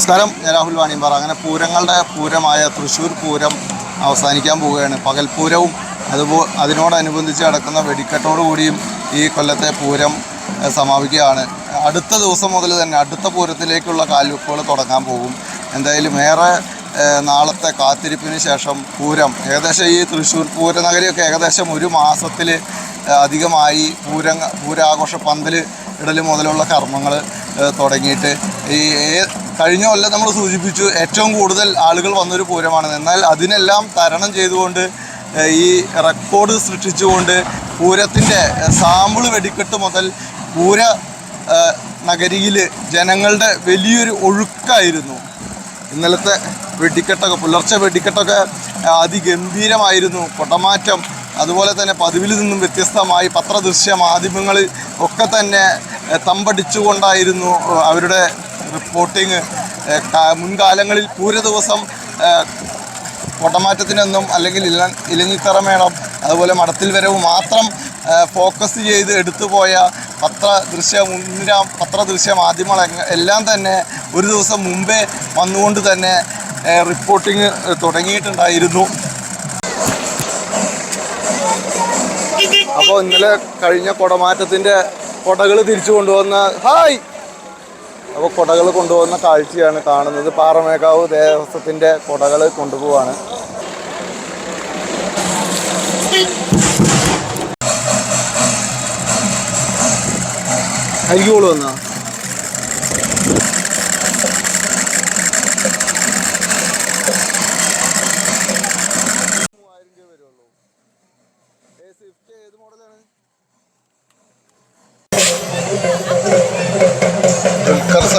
നമസ്കാരം. ഞാൻ രാഹുൽ വാണിയമ്പാറ. അങ്ങനെ പൂരങ്ങളുടെ പൂരമായ തൃശ്ശൂർ പൂരം അവസാനിക്കാൻ പോവുകയാണ്. പകൽപൂരവും അതുപോ അതിനോടനുബന്ധിച്ച് നടക്കുന്ന വെടിക്കെട്ടോടുകൂടിയും ഈ കൊല്ലത്തെ പൂരം സമാപിക്കുകയാണ്. അടുത്ത ദിവസം മുതൽ തന്നെ അടുത്ത പൂരത്തിലേക്കുള്ള കാൽവെപ്പുകൾ തുടങ്ങാൻ പോകും. എന്തായാലും ഏറെ നാളത്തെ കാത്തിരിപ്പിന് ശേഷം പൂരം ഏകദേശം ഈ തൃശ്ശൂർ പൂരനഗരിയൊക്കെ ഏകദേശം ഒരു മാസത്തിൽ അധികമായി പൂര പൂരാഘോഷ പന്തൽ ഇടൽ മുതലുള്ള കർമ്മങ്ങൾ തുടങ്ങിയിട്ട് ഈ കഴിഞ്ഞ കൊല്ലം നമ്മൾ സൂചിപ്പിച്ചു ഏറ്റവും കൂടുതൽ ആളുകൾ വന്നൊരു പൂരമാണ് എന്നാൽ അതിനെല്ലാം തരണം ചെയ്തുകൊണ്ട് ഈ റെക്കോർഡ് സൃഷ്ടിച്ചുകൊണ്ട് പൂരത്തിന്റെ സാമ്പിൾ വെടിക്കെട്ട് മുതൽ പൂര നഗരിയിൽ ജനങ്ങളുടെ വലിയൊരു ഒഴുക്കായിരുന്നു. ഇന്നലത്തെ വെടിക്കെട്ടൊക്കെ പുലർച്ചെ വെടിക്കെട്ടൊക്കെ അതിഗംഭീരമായിരുന്നു. കൊടമാറ്റം അതുപോലെ തന്നെ പതിവിൽ നിന്നും വ്യത്യസ്തമായി പത്രദൃശ്യ മാധ്യമങ്ങളിൽ ഒക്കെ തന്നെ തമ്പടിച്ചുകൊണ്ടായിരുന്നു അവരുടെ കാ- മുൻകാലങ്ങളിൽ പൂര ദിവസം കൊട്ടമാറ്റത്തിനെന്നും അല്ലെങ്കിൽ ഇല മേണം അതുപോലെ മടത്തിൽ വരവ് മാത്രം ഫോക്കസ് ചെയ്ത് എടുത്തു പോയ പത്ര ദൃശ്യ മുൻനിര പത്രദൃശ്യ മാധ്യമങ്ങൾ എങ്ങ- എല്ലാം തന്നെ ഒരു ദിവസം മുമ്പേ വന്നുകൊണ്ട് തന്നെ റിപ്പോർട്ടിങ് തുടങ്ങിയിട്ടുണ്ടായിരുന്നു. അപ്പോൾ ഇന്നലെ കഴിഞ്ഞ കൊടമാറ്റത്തിന്റെ കൊടകൾ തിരിച്ചു കൊണ്ടുവന്ന ഹായ്! അപ്പോൾ കൊടകൾ കൊണ്ടുപോകുന്ന കാഴ്ചയാണ് കാണുന്നത്. പാറമേക്കാവ് ദേവസ്വത്തിന്റെ കൊടകൾ കൊണ്ടുപോവാണ്. അരികോളൂ വന്നാ?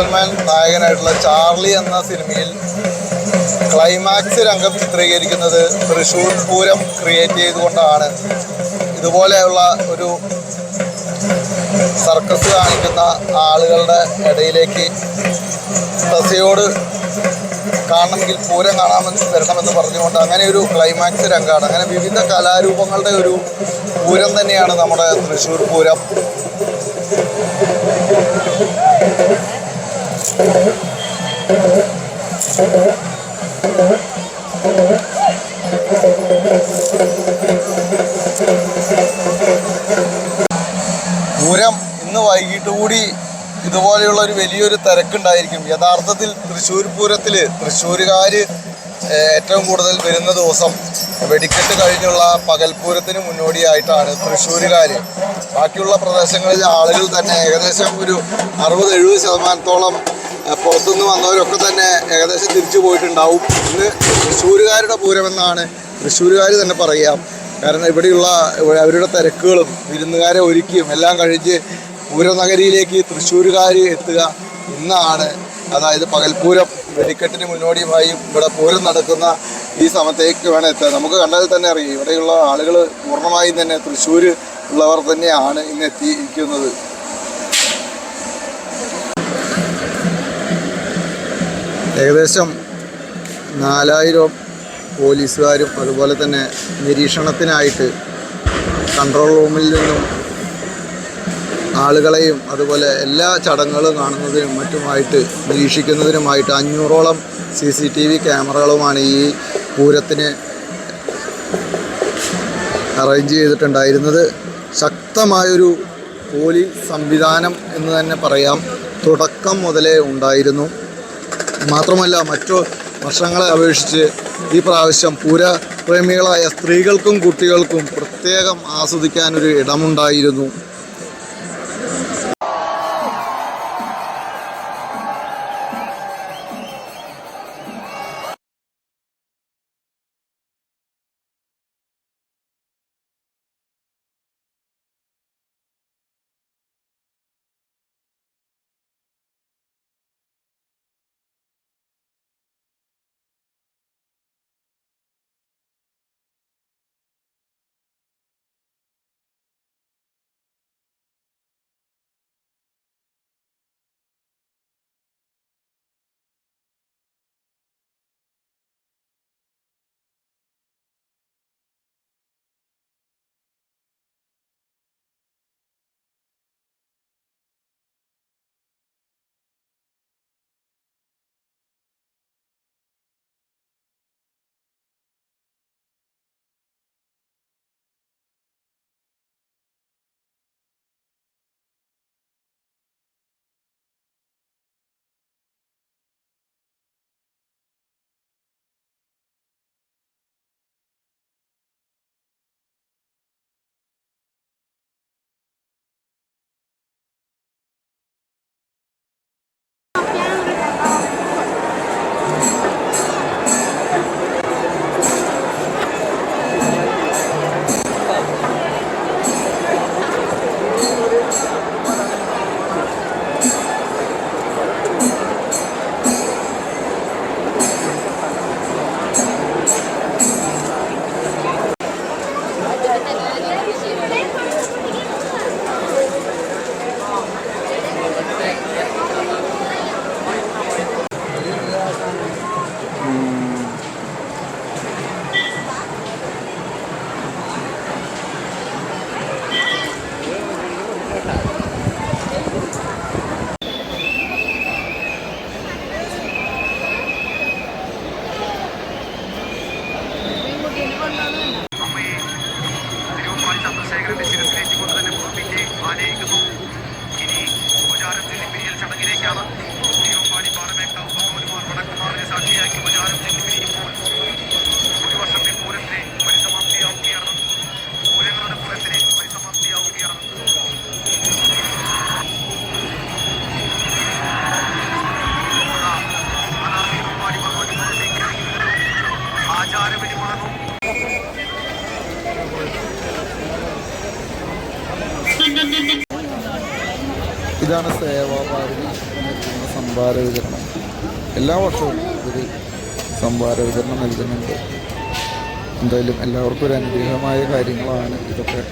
സൽമാൻ നായകനായിട്ടുള്ള ചാർലി എന്ന സിനിമയിൽ ക്ലൈമാക്സ് രംഗം ചിത്രീകരിക്കുന്നത് തൃശ്ശൂർ പൂരം ക്രിയേറ്റ് ചെയ്തുകൊണ്ടാണ്. ഇതുപോലെയുള്ള ഒരു സർക്കസ് കാണിക്കുന്ന ആളുകളുടെ ഇടയിലേക്ക് സസ്യയോട് കാണണമെങ്കിൽ പൂരം കാണാമെന്ന് വരണമെന്ന് പറഞ്ഞുകൊണ്ട് അങ്ങനെ ഒരു ക്ലൈമാക്സ് രംഗമാണ്. അങ്ങനെ വിവിധ കലാരൂപങ്ങളുടെ ഒരു പൂരം തന്നെയാണ് നമ്മുടെ തൃശ്ശൂർ പൂരം. പൂരം ഇന്ന് വൈകിട്ട് കൂടി ഇതുപോലെയുള്ള ഒരു വലിയൊരു തിരക്കുണ്ടായിരിക്കും. യഥാർത്ഥത്തിൽ തൃശ്ശൂർ പൂരത്തിൽ തൃശ്ശൂരുകാർ ഏറ്റവും കൂടുതൽ വരുന്ന ദിവസം വെടിക്കെട്ട് കഴിഞ്ഞുള്ള പകൽപൂരത്തിന് മുന്നോടിയായിട്ടാണ് തൃശ്ശൂരുകാർ ബാക്കിയുള്ള പ്രദേശങ്ങളിലെ ആളുകൾ തന്നെ ഏകദേശം ഒരു അറുപത് എഴുപത് ശതമാനത്തോളം പുറത്തുനിന്ന് വന്നവരൊക്കെ തന്നെ ഏകദേശം തിരിച്ചു പോയിട്ടുണ്ടാവും. ഇന്ന് തൃശ്ശൂരുകാരുടെ പൂരമെന്നാണ് തൃശ്ശൂരുകാർ തന്നെ പറയാം കാരണം ഇവിടെയുള്ള അവരുടെ തിരക്കുകളും വിരുന്നുകാരെ ഒരുക്കിയും എല്ലാം കഴിഞ്ഞ് പൂരനഗരിയിലേക്ക് തൃശ്ശൂരുകാർ എത്തുക ഇന്നാണ്. അതായത് പകൽപൂരം വെടിക്കെട്ടിന് മുന്നോടിയുമായി ഇവിടെ പൂരം നടക്കുന്ന ഈ സമയത്തേക്ക് വേണം എത്താൻ നമുക്ക് കണ്ടാൽ തന്നെ അറിയാം ഇവിടെയുള്ള ആളുകൾ പൂർണമായും തന്നെ തൃശ്ശൂർ ഉള്ളവർ തന്നെയാണ് ഇന്ന് എത്തിയിരിക്കുന്നത്. ഏകദേശം നാലായിരം പോലീസുകാരും അതുപോലെ തന്നെ നിരീക്ഷണത്തിനായിട്ട് കൺട്രോൾ റൂമിൽ നിന്നും ആളുകളെയും അതുപോലെ എല്ലാ ചടങ്ങുകളും കാണുന്നതിനും മറ്റുമായിട്ട് നിരീക്ഷിക്കുന്നതിനുമായിട്ട് അഞ്ഞൂറോളം സി സി ടി വി ക്യാമറകളുമാണ് ഈ പൂരത്തിന് അറേഞ്ച് ചെയ്തിട്ടുണ്ടായിരുന്നത്. ശക്തമായൊരു പോലീസ് സംവിധാനം എന്ന് തന്നെ പറയാം. തുടക്കം മുതലേ ഉണ്ടായിരുന്നു. മാത്രമല്ല മറ്റു വർഷങ്ങളെ അപേക്ഷിച്ച് ഈ പ്രാവശ്യം പൂര പ്രേമികളായ സ്ത്രീകൾക്കും കുട്ടികൾക്കും പ്രത്യേകം ആസ്വദിക്കാനൊരു ഇടമുണ്ടായിരുന്നു. സംഭാര വിതരണം. എല്ലാ വർഷവും ഇവർ സംഭാര വിതരണം നൽകുന്നുണ്ട്. എന്തായാലും എല്ലാവർക്കും ഒരു അനുഗ്രഹമായ കാര്യങ്ങളാണ് ഇതൊക്കെ.